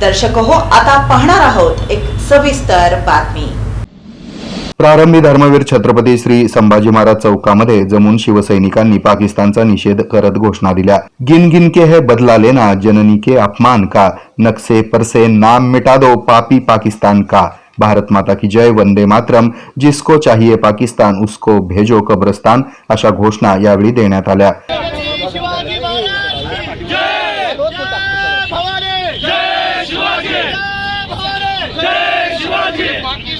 दर्शक हो आता पाहणार आहोत एक सविस्तर बातमी. प्रारंभी धर्मवीर छत्रपती श्री संभाजी महाराज चौकामध्ये जमून शिवसैनिकांनी पाकिस्तानचा निषेध करत घोषणा दिल्या. गिन गिन के है बदला लेना जननी के अपमान का नक्से परसे नाम मिटा दो पापी पाकिस्तान का. भारत माता की जय वंदे मातरम. जिसको चाहिए पाकिस्तान उसको भेजो कब्रस्तान अशा घोषणा यावेळी देण्यात आल्या शिवाजी महाराज की जय जय भवानी जय शिवाजी जय भवानी जय शिवाजी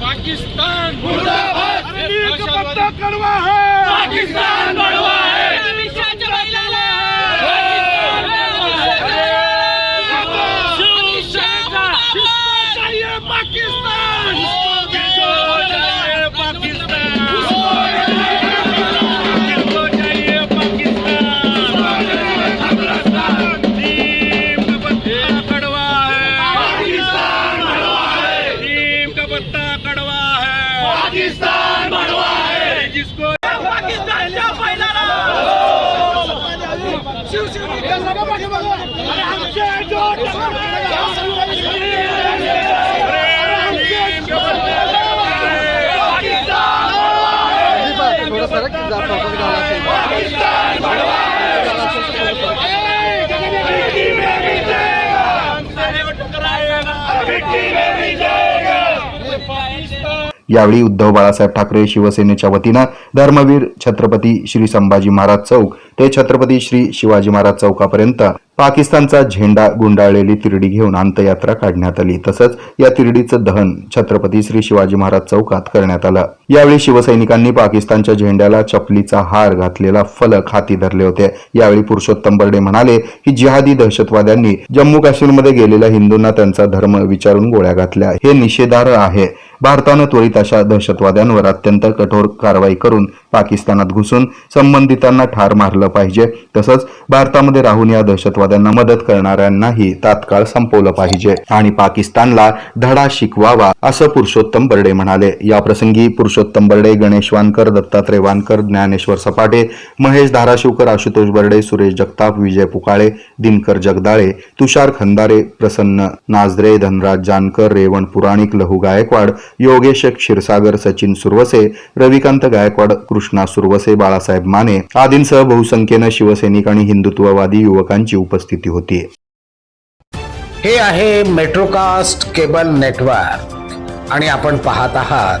पाकिस्तान मुर्दाबाद पाकिस्तान है जिसको पाकिस्तान शिवसेना यावेळी उद्धव बाळासाहेब ठाकरे शिवसेनेच्या वतीनं धर्मवीर छत्रपती श्री संभाजी महाराज चौक ते छत्रपती श्री शिवाजी महाराज चौकापर्यंत पाकिस्तानचा झेंडा गुंडाळलेली तिरडी घेऊन अंत्ययात्रा काढण्यात आली. तसंच या तिरडीचं दहन छत्रपती श्री शिवाजी महाराज चौकात करण्यात आलं. यावेळी शिवसैनिकांनी पाकिस्तानच्या झेंड्याला चपलीचा हार घातलेला फलक हाती धरले होते. यावेळी पुरुषोत्तम बर्डे म्हणाले की जिहादी दहशतवाद्यांनी जम्मू काश्मीरमध्ये गेलेल्या हिंदूंना त्यांचा धर्म विचारून गोळ्या घातल्या. हे निषेधार्ह आहे. भारतानं त्वरित अशा दहशतवाद्यांवर अत्यंत कठोर कारवाई करून पाकिस्तानात घुसून संबंधितांना ठार मारलं पाहिजे. तसंच भारतामध्ये राहून या दहशतवाद्यांना मदत करणाऱ्यांनाही तात्काळ संपवलं पाहिजे. आणि पाकिस्तानला धडा शिकवावा असं पुरुषोत्तम बर्डे म्हणाले. याप्रसंगी पुरुष पुरुषोत्तम बर्डे गणेश वानकर दत्तात्रय वानकर ज्ञानेश्वर सपाटे महेश धाराशिवकर आशुतोष बर्डे सुरेश जगताप विजय पुकाळे दिनकर जगदाळे तुषार खंदारे प्रसन्न नाजरे धनराज जानकर रेवण पुराणिक लहू गायकवाड योगेश क्षीरसागर सचिन सुरवसे रविकांत गायकवाड कृष्णा सुरवसे बाळासाहेब माने आदींसह बहुसंख्येनं शिवसैनिक आणि हिंदुत्ववादी युवकांची उपस्थिती होती. हे आहे मेट्रोकास्ट केबल नेटवर्क आणि आपण पाहत आहात